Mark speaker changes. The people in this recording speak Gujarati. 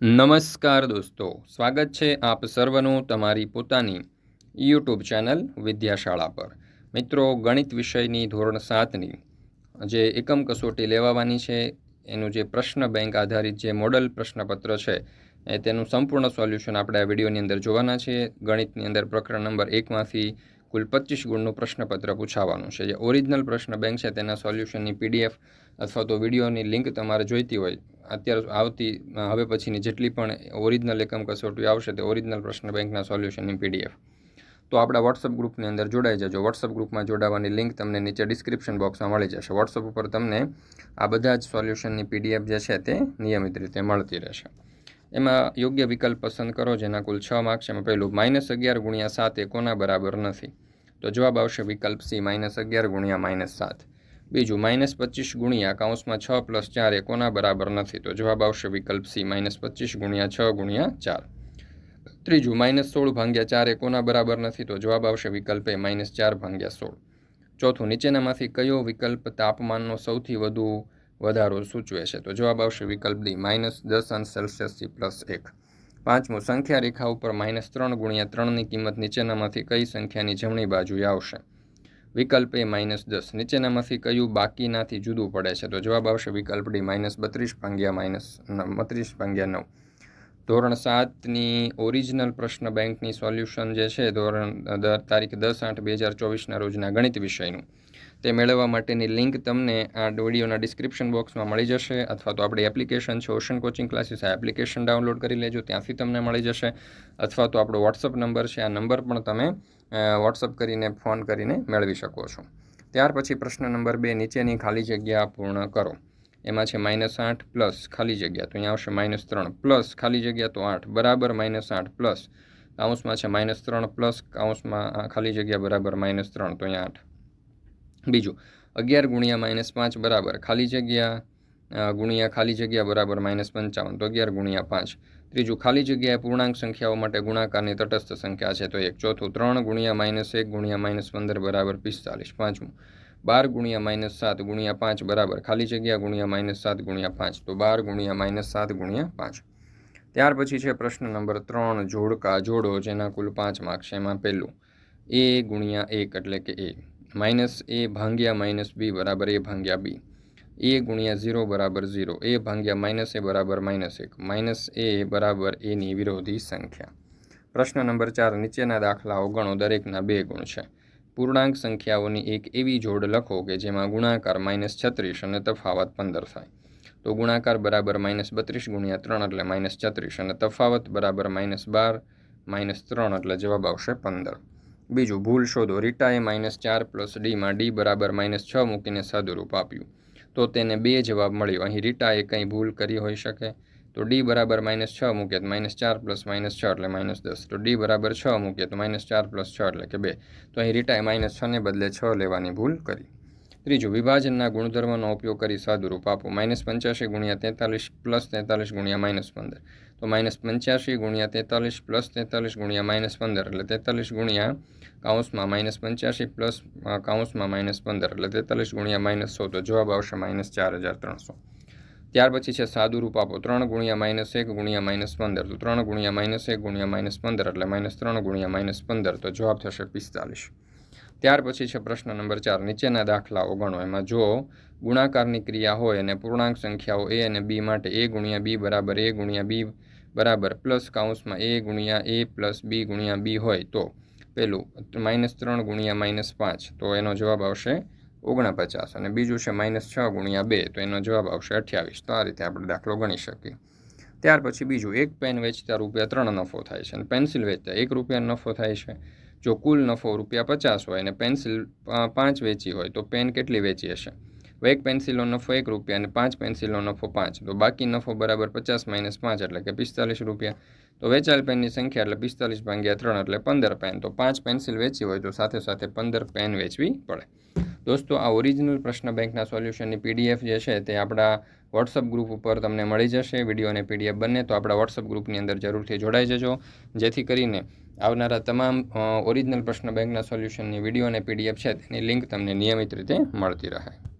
Speaker 1: નમસ્કાર દોસ્તો, સ્વાગત છે આપ સર્વનું તમારી પોતાની યુટ્યુબ ચેનલ વિદ્યાશાળા પર. મિત્રો, ગણિત વિષયની ધોરણ સાતની જે એકમ કસોટી લેવાવાની છે, એનું જે પ્રશ્ન બેંક આધારિત જે મોડલ પ્રશ્નપત્ર છે, એ તેનું સંપૂર્ણ સોલ્યુશન આપણે આ વિડીયોની અંદર જોવાના છીએ ગણિતની અંદર પ્રકરણ નંબર એકમાંથી કુલ પચીસ ગુણનું પ્રશ્નપત્ર પૂછાવાનું છે. જે ઓરિજિનલ પ્રશ્ન બેંક છે, તેના સોલ્યુશનની પીડીએફ અથવા તો વિડીયોની લિંક તમારે જોઈતી હોય અત્યારે આવતી હવે પછીની જેટલી પણ ઓરિજિનલ એકમ કસોટી આવશે તે ઓરિજિનલ પ્રશ્ન બેંકના સોલ્યુશનની પીડીએફ તો આપણા વોટ્સઅપ ગ્રુપની અંદર જોડાઈ જજો. વોટ્સઅપ ગ્રુપમાં જોડાવાની લિંક તમને નીચે ડિસ્ક્રિપ્શન બોક્સમાં મળી જશે. વોટ્સઅપ ઉપર તમને આ બધા જ સોલ્યુશનની પીડીએફ જે છે તે નિયમિત રીતે મળતી રહેશે. એમાં યોગ્ય વિકલ્પ પસંદ કરો, જેના કુલ છ માર્ક્સ એમાં પહેલું માઇનસ અગિયાર ગુણ્યા સાત એ કોના બરાબર નથી? તો જવાબ આવશે વિકલ્પ સી માઇનસ અગિયાર ગુણ્યા માઇનસ સાત. બીજું, માઇનસ પચીસ ગુણ્યા કાઉન્સમાં છ પ્લસ ચાર એકોના બરાબર નથી? તો જવાબ આવશે વિકલ્પ સી, માઇનસ પચીસ ગુણ્યા છ ગુણ્યા ચાર. ત્રીજું, માઇનસ સોળ ભાંગ્યા ચાર એકોના બરાબર નથી? તો જવાબ આવશે વિકલ્પ એ, માઇનસ ચાર ભાંગ્યા સોળ. ચોથું, નીચેનામાંથી કયો વિકલ્પ તાપમાનનો સૌથી વધુ વધારો સૂચવે છે? તો જવાબ આવશે વિકલ્પ ડી, માઇનસ દસ અંશ સેલ્સિયસથી પ્લસ એક. પાંચમું, સંખ્યા રેખા ઉપર માઇનસ ત્રણ ગુણ્યા ત્રણની કિંમત નીચેનામાંથી કઈ સંખ્યાની જમણી બાજુએ આવશે? વિકલ્પ એ માઇનસ દસ. નીચેનામાંથી કયું બાકીનાથી જુદું પડે છે? તો જવાબ આવશે વિકલ્પ ડી, માઇનસ બત્રીસ ભાંગ્યા માઇનસ બત્રીસ ભાંગ્યા નવ. ધોરણ સાતની ઓરિજિનલ પ્રશ્ન બેંકની સોલ્યુશન જે છે, ધોરણ તારીખ દસ આઠ બે હજાર ચોવીસના રોજના ગણિત વિષયનું. તે મેળવવા માટેની લિંક તમને આ વિડીયોના ડિસ્ક્રિપ્શન બોક્સમાં મળી જશે, અથવા તો આપણી એપ્લિકેશન છે ઓશન કોચિંગ ક્લાસીસ આ એપ્લિકેશન ડાઉનલોડ કરી લેજો, ત્યાંથી તમને મળી જશે. અથવા તો આપણો વોટ્સઅપ નંબર છે, આ નંબર પણ તમે વોટ્સઅપ કરીને ફોન કરીને મેળવી શકો છો. ત્યાર પછી પ્રશ્ન નંબર બે નીચેની ખાલી જગ્યા પૂર્ણ કરો. એમાં છે માઇનસ આઠ પ્લસ ખાલી જગ્યા, તો અહીંયા આવશે માઇનસ ત્રણ પ્લસ ખાલી જગ્યા તો આઠ, બરાબર માઇનસ આઠ પ્લસ કાઉન્સમાં છે માઇનસ ત્રણ પ્લસ કાઉન્સમાં ખાલી જગ્યા બરાબર માઇનસ ત્રણ, તો અહીંયા આઠ. બીજું, અગિયાર ગુણ્યા માઇનસ પાંચ બરાબર ખાલી જગ્યા ગુણ્યા ખાલી જગ્યા બરાબર માઇનસ પંચાવન, તો અગિયાર ગુણ્યા પાંચ. ત્રીજું, ખાલી જગ્યાએ પૂર્ણાંક સંખ્યાઓ માટે ગુણાકારની તટસ્થ સંખ્યા છે, તો એક. ચોથું, ત્રણ ગુણ્યા માઇનસ એક ગુણ્યા માઇનસ પંદર બરાબર પિસ્તાલીસ. પાંચમું બાર ગુણ્યા માઇનસ સાત ગુણ્યા પાંચ બરાબર. ખાલી જગ્યા ગુણ્યા માઇનસ સાત ગુણ્યા પાંચ. તો બાર ગુણ્યા માઇનસ સાત ગુણ્યા પાંચ. ત્યાર પછી છે પ્રશ્ન નંબર ત્રણ, જોડકા, જોડો, જેના કુલ પાંચ માર્ક્સ છે એમાં પહેલું. એ ગુણ્યા એક એટલે કે એ. માઇનસ એ ભાંગ્યા માઇનસ બી બરાબર એ ભાંગ્યા બી. એ ગુણ્યા ઝીરો બરાબર ઝીરો. એ ભાંગ્યા માઇનસ એ બરાબર માઇનસ એક. માઇનસ એ બરાબર એની વિરોધી સંખ્યા. પ્રશ્ન નંબર ચાર, નીચેના દાખલાઓ ગણો દરેકના બે ગુણ છે. પૂર્ણાંક સંખ્યાઓની એક એવી જોડ લખો કે જેમાં ગુણાકાર માઇનસ છત્રીસ અને તફાવત પંદર થાય. તો ગુણાકાર બરાબર માઇનસ બત્રીસ ગુણ્યા ત્રણ એટલે માઇનસ છત્રીસ અને તફાવત બરાબર માઇનસ બાર, માઇનસ ત્રણ એટલે જવાબ આવશે પંદર. બીજું, ભૂલ શોધો. રીટાએ માઇનસ ચાર પ્લસ ડીમાં ડી બરાબર માઇનસ છ મૂકીને સાદુરૂપ આપ્યું. તો તેને બે જવાબ મળ્યો. અહીં રીટાએ કંઈ ભૂલ કરી હોઈ શકે? તો ડી બરાબર માઇનસ છ મૂકીએ તો માઇનસ ચાર પ્લસ માઇનસ છ એટલે માઇનસ દસ. તો ડી બરાબર છ મૂકીએ તો માઇનસ ચાર પ્લસ છ એટલે કે બે. તો અહીં રીટાએ માઇનસ છને બદલે છ લેવાની ભૂલ કરી. ત્રીજું, વિભાજનના ગુણધર્મનો ઉપયોગ કરી સાદુરૂપ આપો. માઇનસ પંચ્યાસી ગુણ્યા તેતાલીસ પ્લસ તેતાલીસ ગુણ્યા માઇનસ પંદર. તો માઇનસ પંચ્યાસી ગુણ્યા તેતાલીસ પ્લસ તેતાલીસ ગુણ્યા માઇનસ પંદર એટલે તેતાલીસ ગુણ્યા કાઉન્સમાં માઇનસ પંચ્યાસી પ્લસ કાઉન્સમાં માઇનસ પંદર એટલે તેતાલીસ ગુણ્યા માઇનસ સો. તો જવાબ આવશે માઇનસ ચાર હજાર ત્રણસો. ત્યાર પછી છે સાદું રૂપ આપો. ત્રણ ગુણ્યા માઇનસ એક ગુણ્યા માઇનસ પંદર. તો ત્રણ ગુણ્યા માઇનસ એક ગુણ્યા માઇનસ પંદર એટલે માઇનસ ત્રણ ગુણ્યા માઇનસ પંદર. તો જવાબ થશે પિસ્તાલીસ. ત્યાર પછી છે પ્રશ્ન નંબર ચાર. નીચેના દાખલાઓ ગણો. એમાં જો ગુણાકારની ક્રિયા હોય અને પૂર્ણાંક સંખ્યાઓ એ અને બી માટે એ ગુણ્યા બી બરાબર એ ગુણ્યા બી બરાબર પ્લસ કાઉન્સમાં એ ગુણ્યા એ પ્લસ બી ગુણ્યા બી હોય તો પેલું માઇનસ ત્રણ ગુણ્યા માઇનસ પાંચ. તો એનો જવાબ આવશે ઓગણપચાસ અને બીજું છે માઇનસ છ ગુણ્યા બે, તો એનો જવાબ આવશે અઠ્યાવીસ. તો આ રીતે આપણે દાખલો ગણી શકીએ. ત્યાર પછી બીજું, એક પેન વેચતા રૂપિયા ત્રણ નફો થાય છે અને પેન્સિલ વેચતા એક રૂપિયા નફો થાય છે. જો કુલ નફો રૂપિયા પચાસ હોય અને પેન્સિલ પાંચ વેચી હોય તો પેન કેટલી વેચી હશે? એક પેન્સિલનો નફો એક રૂપિયા અને પાંચ પેન્સિલનો નફો પાંચ. તો બાકી નફો બરાબર પચાસ માઇનસ પાંચ એટલે કે પિસ્તાલીસ રૂપિયા. તો વેચાયેલ પેનની સંખ્યા એટલે પિસ્તાલીસ ભાગ્યા ત્રણ એટલે પંદર પેન તો પાંચ પેન્સિલ વેચી હોય તો સાથે સાથે પંદર પેન વેચવી પડે. દોસ્તો, આ ઓરિજિનલ પ્રશ્ન બેંકના સોલ્યુશનની પીડીએફ જે છે તે આપણા વોટ્સઅપ ગ્રુપ ઉપર તમને મળી જશે. વીડિયો અને પીડીએફ બંને તો આપણા વોટ્સઅપ ગ્રુપની અંદર જરૂરથી જોડાઈ જજો. જેથી કરીને આવનારા તમામ ઓરિજિનલ પ્રશ્ન બેંકના સોલ્યુશનની વીડિયો અને પીડીએફ છે તેની લિંક તમને નિયમિત રીતે મળતી રહે.